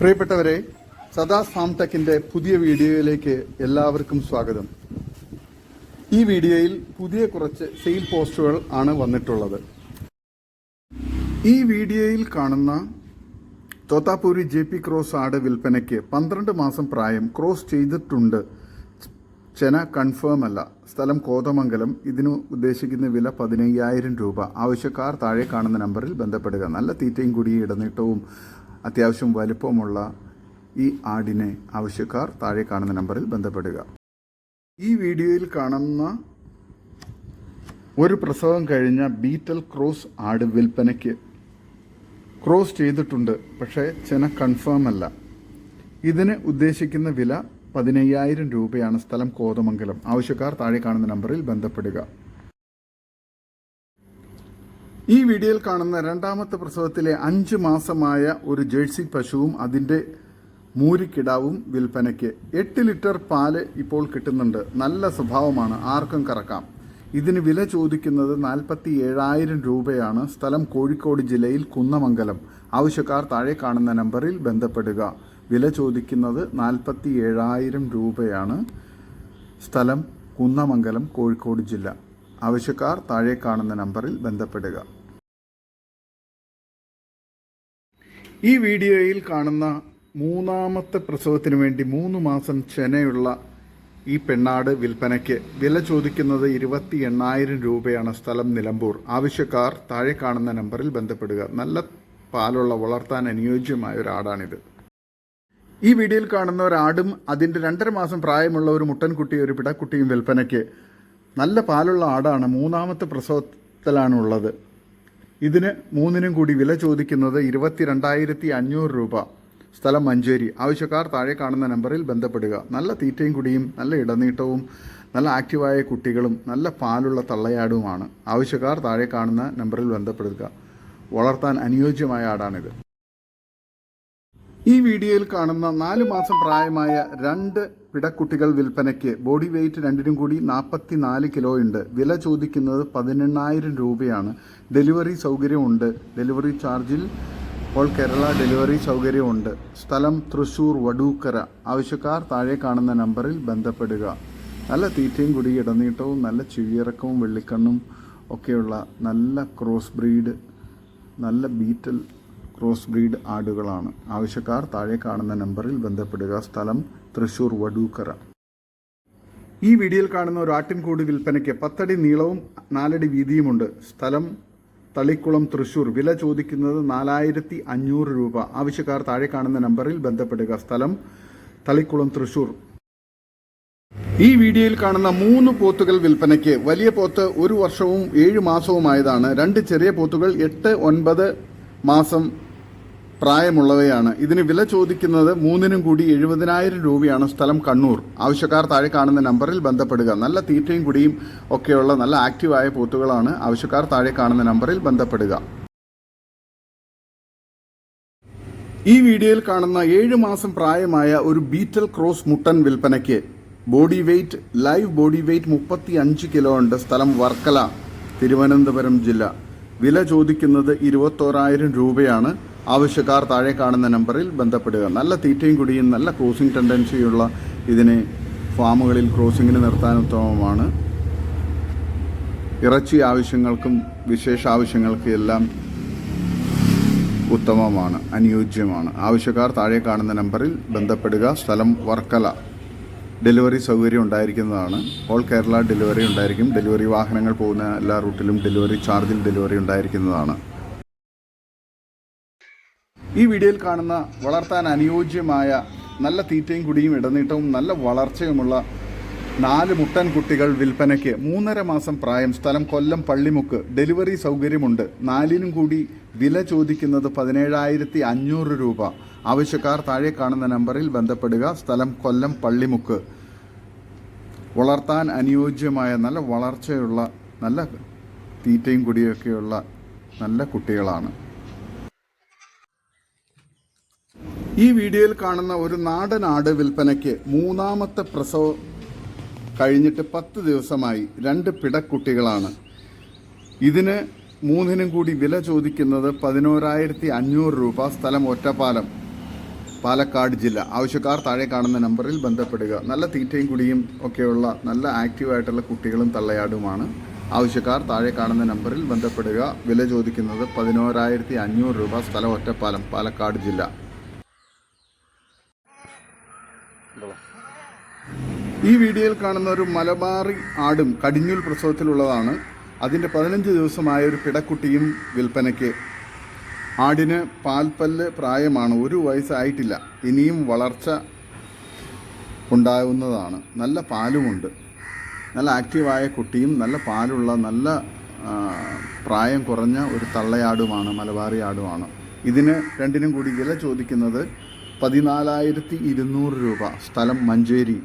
പ്രിയപ്പെട്ടവരെ സദാ സാംടെക്കിന്റെ പുതിയ വീഡിയോയിലേക്ക് എല്ലാവർക്കും സ്വാഗതം. ഈ വീഡിയോയിൽ പുതിയ കുറച്ച് സെയിൽ പോസ്റ്റുകൾ ആണ് വന്നിട്ടുള്ളത്. ഈ വീഡിയോയിൽ കാണുന്ന തോത്താപൂരി ജെ പി ക്രോസ് ആട് വിൽപ്പനയ്ക്ക് പന്ത്രണ്ട് മാസം പ്രായം ക്രോസ് ചെയ്തിട്ടുണ്ട് ചെന കൺഫേം അല്ല. സ്ഥലം കോതമംഗലം. ഇതിന് ഉദ്ദേശിക്കുന്ന വില പതിനയ്യായിരം രൂപ. ആവശ്യക്കാർ താഴെ കാണുന്ന നമ്പറിൽ ബന്ധപ്പെടുക. നല്ല തീറ്റയും കുടിയും ഇടനീട്ടവും അത്യാവശ്യം വലുപ്പമുള്ള ഈ ആടിനെ ആവശ്യക്കാർ താഴെ കാണുന്ന നമ്പറിൽ ബന്ധപ്പെടുക. ഈ വീഡിയോയിൽ കാണുന്ന ഒരു പ്രസവം കഴിഞ്ഞ ബീറ്റൽ ക്രോസ് ആട് വിൽപ്പനയ്ക്ക് ക്രോസ് ചെയ്തിട്ടുണ്ട്. പക്ഷേ ചെന കൺഫേം അല്ല. ഇതിന് ഉദ്ദേശിക്കുന്ന വില പതിനയ്യായിരം രൂപയാണ് സ്ഥലം കോതമംഗലം. ആവശ്യക്കാർ താഴെ കാണുന്ന നമ്പറിൽ ബന്ധപ്പെടുക. ഈ വീഡിയോയിൽ കാണുന്ന രണ്ടാമത്തെ പ്രസവത്തിലെ അഞ്ച് മാസമായ ഒരു ജേഴ്സി പശുവും അതിന്റെ മൂരിക്കിടാവും വിൽപ്പനയ്ക്ക് എട്ട് ലിറ്റർ പാൽ ഇപ്പോൾ കിട്ടുന്നുണ്ട്. നല്ല സ്വഭാവമാണ്. ആർക്കും കറക്കാം. ഇതിന് വില ചോദിക്കുന്നത് നാൽപ്പത്തി ഏഴായിരം രൂപയാണ്. സ്ഥലം കോഴിക്കോട് ജില്ലയിൽ കുന്നമംഗലം. ആവശ്യക്കാർ താഴെ കാണുന്ന നമ്പറിൽ ബന്ധപ്പെടുക. വില ചോദിക്കുന്നത് നാൽപ്പത്തി ഏഴായിരം രൂപയാണ്. സ്ഥലം കുന്നമംഗലം കോഴിക്കോട് ജില്ല. ആവശ്യക്കാർ താഴെ കാണുന്ന നമ്പറിൽ ബന്ധപ്പെടുക. ഈ വീഡിയോയിൽ കാണുന്ന മൂന്നാമത്തെ പ്രസവത്തിന് വേണ്ടി മൂന്ന് മാസം ചെനയുള്ള ഈ പെണ്ണാട് വിൽപ്പനയ്ക്ക് വില ചോദിക്കുന്നത് ഇരുപത്തി എണ്ണായിരം രൂപയാണ് സ്ഥലം നിലമ്പൂർ. ആവശ്യക്കാർ താഴെ കാണുന്ന നമ്പറിൽ ബന്ധപ്പെടുക. നല്ല പാലുള്ള വളർത്താൻ അനുയോജ്യമായ ഒരു ആടാണിത് ഈ വീഡിയോയിൽ കാണുന്ന ഒരാടും അതിന്റെ രണ്ടര മാസം പ്രായമുള്ള ഒരു മുട്ടൻകുട്ടിയും ഒരു പിടക്കുട്ടിയും വിൽപ്പനയ്ക്ക് നല്ല പാലുള്ള ആടാണ്. മൂന്നാമത്തെ പ്രസവത്തിലാണുള്ളത്. ഇതിന് മൂന്നിനും കൂടി വില ചോദിക്കുന്നത് ഇരുപത്തി രണ്ടായിരത്തി അഞ്ഞൂറ് രൂപ. സ്ഥലം മഞ്ചേരി. ആവശ്യക്കാർ താഴെ കാണുന്ന നമ്പറിൽ ബന്ധപ്പെടുക. നല്ല തീറ്റയും കുടിയും നല്ല ഇടനീട്ടവും നല്ല ആക്റ്റീവായ കുട്ടികളും നല്ല പാലുള്ള തള്ളയാടുമാണ്. ആവശ്യക്കാർ താഴെ കാണുന്ന നമ്പറിൽ ബന്ധപ്പെടുക. വളർത്താൻ അനുയോജ്യമായ ആടാണിത്. ഈ വീഡിയോയിൽ കാണുന്ന നാല് മാസം പ്രായമായ രണ്ട് പിടക്കുട്ടികൾ വിൽപ്പനയ്ക്ക് ബോഡി വെയിറ്റ് രണ്ടിനും കൂടി നാൽപ്പത്തി നാല് കിലോ ഉണ്ട്. വില ചോദിക്കുന്നത് പതിനെണ്ണായിരം രൂപയാണ്. ഡെലിവറി സൗകര്യമുണ്ട്. ഡെലിവറി ചാർജിൽ ഓൾ കേരള ഡെലിവറി സൗകര്യമുണ്ട്. സ്ഥലം തൃശൂർ വടൂക്കര. ആവശ്യക്കാർ താഴെ കാണുന്ന നമ്പറിൽ ബന്ധപ്പെടുക. നല്ല തീറ്റയും കുടി ഇടനീട്ടവും നല്ല ചിഴിയിറക്കവും വെള്ളിക്കണ്ണും ഒക്കെയുള്ള നല്ല ക്രോസ് ബ്രീഡ് നല്ല ബീറ്റൽ ക്രോസ് ബ്രീഡ് ആടുകളാണ്. ആവശ്യക്കാർ താഴെ കാണുന്ന നമ്പറിൽ ബന്ധപ്പെടുക. സ്ഥലം തൃശൂർ വടൂക്കര. ഈ വീഡിയോയിൽ കാണുന്ന ഒരു ആട്ടിൻകൂട് വിൽപ്പനയ്ക്ക് പത്തടി നീളവും നാലടി വീതിയുമുണ്ട്. സ്ഥലം തളിക്കുളം തൃശൂർ. വില ചോദിക്കുന്നത് നാലായിരത്തി അഞ്ഞൂറ് രൂപ. ആവശ്യക്കാർ താഴെ കാണുന്ന നമ്പറിൽ ബന്ധപ്പെടുക. സ്ഥലം തളിക്കുളം തൃശൂർ. ഈ വീഡിയോയിൽ കാണുന്ന മൂന്ന് പോത്തുകൾ വിൽപ്പനയ്ക്ക് വലിയ പോത്ത് ഒരു വർഷവും ഏഴ് മാസവുമായതാണ്. രണ്ട് ചെറിയ പോത്തുകൾ എട്ട് ഒൻപത് മാസം പ്രായമുള്ളവയാണ്. ഇതിന് വില ചോദിക്കുന്നത് മൂന്നിനും കൂടി എഴുപതിനായിരം രൂപയാണ് സ്ഥലം കണ്ണൂർ. ആവശ്യക്കാർ താഴെ കാണുന്ന നമ്പറിൽ ബന്ധപ്പെടുക. നല്ല തീറ്റയും കുടിയും ഒക്കെയുള്ള നല്ല ആക്റ്റീവായ പോത്തുകളാണ് ആവശ്യക്കാർ താഴെ കാണുന്ന നമ്പറിൽ ബന്ധപ്പെടുക. ഈ വീഡിയോയിൽ കാണുന്ന ഏഴ് മാസം പ്രായമായ ഒരു ബീറ്റൽ ക്രോസ് മുട്ടൻ വിൽപ്പനയ്ക്ക് body weight live body weight മുപ്പത്തി അഞ്ച് കിലോ ഉണ്ട്. സ്ഥലം വർക്കല തിരുവനന്തപുരം ജില്ല. വില ചോദിക്കുന്നത് ഇരുപത്തോരായിരം രൂപയാണ്. ആവശ്യക്കാർ താഴെ കാണുന്ന നമ്പറിൽ ബന്ധപ്പെടുക. നല്ല തീറ്റയും കുടിയും നല്ല ക്രോസിംഗ് ടെൻഡൻസിയുള്ള ഇതിനെ ഫാമുകളിൽ ക്രോസിങ്ങിന് നിർത്താൻ ഉത്തമമാണ് ഇറച്ചി ആവശ്യങ്ങൾക്കും വിശേഷ ആവശ്യങ്ങൾക്കും എല്ലാം ഉത്തമമാണ് അനുയോജ്യമാണ്. ആവശ്യക്കാർ താഴെ കാണുന്ന നമ്പറിൽ ബന്ധപ്പെടുക. സ്ഥലം വർക്കല. ഡെലിവറി സൗകര്യം ഉണ്ടായിരിക്കുന്നതാണ്. ഓൾ കേരള ഡെലിവറി ഉണ്ടായിരിക്കും. ഡെലിവറി വാഹനങ്ങൾ പോകുന്ന എല്ലാ റൂട്ടിലും ഡെലിവറി ചാർജിൽ ഡെലിവറി ഉണ്ടായിരിക്കുന്നതാണ്. ഈ വീഡിയോയിൽ കാണുന്ന വളർത്താൻ അനുയോജ്യമായ നല്ല തീറ്റയും കുടിയും ഇടനീട്ടവും നല്ല വളർച്ചയുമുള്ള നാല് മുട്ടൻ കുട്ടികൾ വിൽപ്പനയ്ക്ക് മൂന്നര മാസം പ്രായം സ്ഥലം കൊല്ലം പള്ളിമുക്ക്. ഡെലിവറി സൗകര്യമുണ്ട്. നാലിനും കൂടി വില ചോദിക്കുന്നത് പതിനേഴായിരത്തി അഞ്ഞൂറ് രൂപ. ആവശ്യക്കാർ താഴെ കാണുന്ന നമ്പറിൽ ബന്ധപ്പെടുക. സ്ഥലം കൊല്ലം പള്ളിമുക്ക്. വളർത്താൻ അനുയോജ്യമായ നല്ല വളർച്ചയുള്ള നല്ല തീറ്റയും കുടിയൊക്കെയുള്ള നല്ല കുട്ടികളാണ്. ഈ വീഡിയോയിൽ കാണുന്ന ഒരു നാടൻ ആട് വിൽപ്പനയ്ക്ക് മൂന്നാമത്തെ പ്രസവം കഴിഞ്ഞിട്ട് പത്ത് ദിവസമായി രണ്ട് പിടക്കുട്ടികളാണ്. ഇതിന് മൂന്നിനും കൂടി വില ചോദിക്കുന്നത് പതിനോരായിരത്തി അഞ്ഞൂറ് രൂപ. സ്ഥലം ഒറ്റപ്പാലം പാലക്കാട് ജില്ല. ആവശ്യക്കാർ താഴെ കാണുന്ന നമ്പറിൽ ബന്ധപ്പെടുക. നല്ല തീറ്റയും കുടിയും ഒക്കെയുള്ള നല്ല ആക്റ്റീവായിട്ടുള്ള കുട്ടികളും തള്ളയാടുമാണ്. ആവശ്യക്കാർ താഴെ കാണുന്ന നമ്പറിൽ ബന്ധപ്പെടുക. വില ചോദിക്കുന്നത് പതിനോരായിരത്തി അഞ്ഞൂറ് രൂപ. സ്ഥലം ഒറ്റപ്പാലം പാലക്കാട് ജില്ല. ഈ വീഡിയോയിൽ കാണുന്ന ഒരു മലബാറി ആടും കടിഞ്ഞൂൽ പ്രസവത്തിലുള്ളതാണ്. അതിന്റെ പതിനഞ്ച് ദിവസമായ ഒരു പിടക്കുട്ടിയും വിൽപ്പനയ്ക്ക്. ആടിന് പാൽപ്പല്ല് പ്രായമാണ്. ഒരു വയസ്സായിട്ടില്ല. ഇനിയും വളർച്ച ഉണ്ടാവുന്നതാണ്. നല്ല പാലുമുണ്ട്. നല്ല ആക്റ്റീവായ കുട്ടിയും നല്ല പാലുള്ള നല്ല പ്രായം കുറഞ്ഞ ഒരു തള്ളയാടുമാണ് മലബാറി ആടുമാണ്. ഇതിന് രണ്ടിനും കൂടി വില ചോദിക്കുന്നത് പതിനാലായിരത്തി ഇരുന്നൂറ് രൂപ. സ്ഥലം മഞ്ചേരി.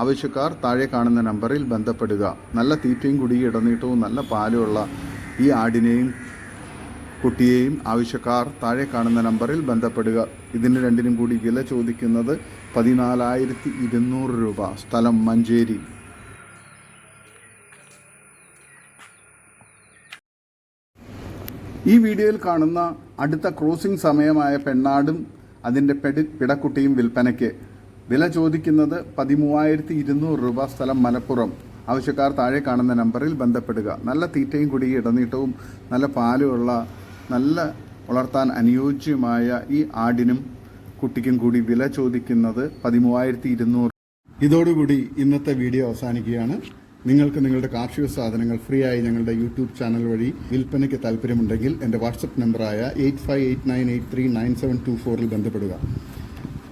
ആവശ്യക്കാർ താഴെ കാണുന്ന നമ്പറിൽ ബന്ധപ്പെടുക. നല്ല തീറ്റയും കുടിയും ഇടനീട്ടവും നല്ല പാലുമുള്ള ഈ ആടിനെയും കുട്ടിയെയും ആവശ്യക്കാർ താഴെ കാണുന്ന നമ്പറിൽ ബന്ധപ്പെടുക. ഇതിന് രണ്ടിനും കൂടി വില ചോദിക്കുന്നത് പതിനാലായിരത്തി ഇരുന്നൂറ് രൂപ. സ്ഥലം മഞ്ചേരി. ഈ വീഡിയോയിൽ കാണുന്ന അടുത്ത ക്രോസിംഗ് സമയമായ പെണ്ണാടും അതിന്റെ പെടി പിടക്കുട്ടിയും വിൽപ്പനയ്ക്ക്. വില ചോദിക്കുന്നത് പതിമൂവായിരത്തി ഇരുന്നൂറ് രൂപ സ്ഥലം മലപ്പുറം ആവശ്യക്കാർ താഴെ കാണുന്ന നമ്പറിൽ ബന്ധപ്പെടുക. നല്ല തീറ്റയും കുടി ഇടനീട്ടവും നല്ല പാലുമുള്ള നല്ല വളർത്താൻ അനുയോജ്യമായ ഈ ആടിനും കുട്ടിക്കും കൂടി വില ചോദിക്കുന്നത് പതിമൂവായിരത്തി ഇരുന്നൂറ് ഇതോടുകൂടി ഇന്നത്തെ വീഡിയോ അവസാനിക്കുകയാണ്. നിങ്ങൾക്ക് നിങ്ങളുടെ കാർഷിക സാധനങ്ങൾ ഫ്രീ ആയി ഞങ്ങളുടെ യൂട്യൂബ് ചാനൽ വഴി വിൽപ്പനയ്ക്ക് താല്പര്യമുണ്ടെങ്കിൽ എന്റെ വാട്സപ്പ് നമ്പറായ eight five eight nine eight three nine seven two ഫോറിൽ ബന്ധപ്പെടുക.